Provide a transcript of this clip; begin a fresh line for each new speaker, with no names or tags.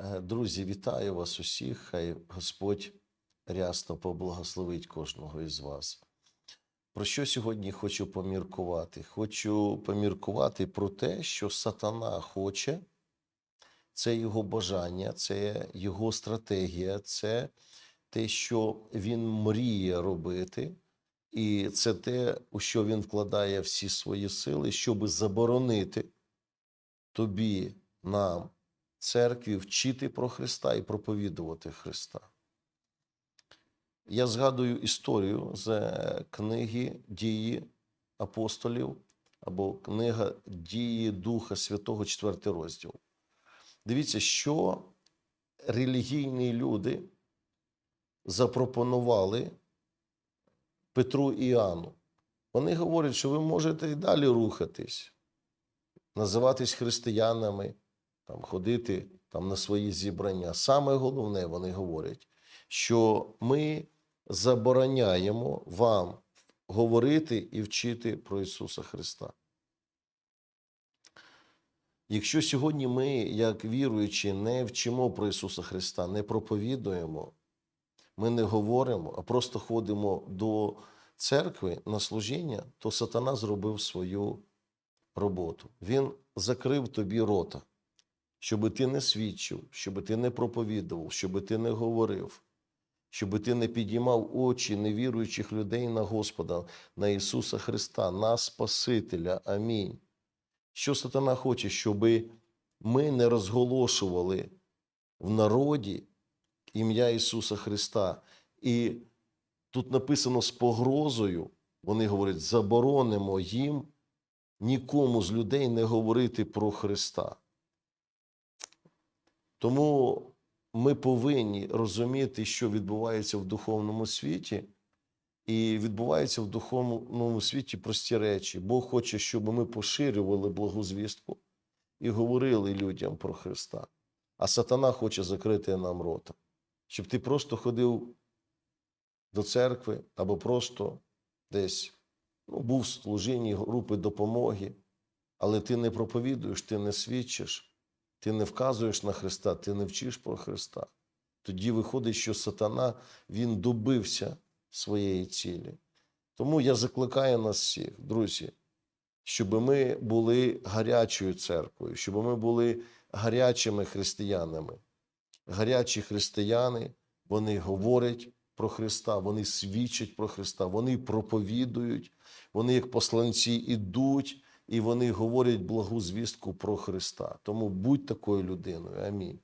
Е, Друзі, вітаю вас усіх. Хай Господь рясно поблагословить кожного із вас. Про що сьогодні хочу поміркувати? Хочу поміркувати про те, що сатана хоче, це його бажання, це його стратегія, це те, що він мріє робити, і це те, у що він вкладає всі свої сили, щоб заборонити тобі, нам, церкві вчити про Христа і проповідувати Христа. Я згадую історію з е, книги Дії апостолів або книга Дії Духа Святого, 4 розділ. Дивіться, що релігійні люди запропонували Петру і Іоанну. Вони говорять, що ви можете і далі рухатись, називатись християнами, там, ходити там, на свої зібрання. Саме головне, вони говорять, що ми забороняємо вам говорити і вчити про Ісуса Христа. Якщо сьогодні ми, як віруючі, не вчимо про Ісуса Христа, не проповідуємо, ми не говоримо, а просто ходимо до церкви на служіння, то сатана зробив свою роботу. Він закрив тобі рота, щоб ти не свідчив, щоб ти не проповідував, щоб ти не говорив, щоб ти не підіймав очі невіруючих людей на Господа, на Ісуса Христа, на Спасителя. Амінь. Що сатана хоче, щоб ми не розголошували в народі ім'я Ісуса Христа. І тут написано з погрозою, вони говорять, заборонимо їм нікому з людей не говорити про Христа. Тому ми повинні розуміти, що відбувається в духовному світі, і відбуваються в духовному світі прості речі. Бог хоче, щоб ми поширювали благу звістку і говорили людям про Христа. А сатана хоче закрити нам рота, щоб ти просто ходив до церкви або просто десь ну, був в служінні групи допомоги, але ти не проповідуєш, ти не свідчиш, ти не вказуєш на Христа, ти не вчиш про Христа. Тоді виходить, що сатана він добився своєї цілі. Тому я закликаю нас всіх, друзі, щоб ми були гарячою церквою, щоб ми були гарячими християнами. Гарячі християни, вони говорять про Христа, вони свідчать про Христа, вони проповідують, вони, як посланці, ідуть і вони говорять благу звістку про Христа. Тому будь такою людиною. Амінь.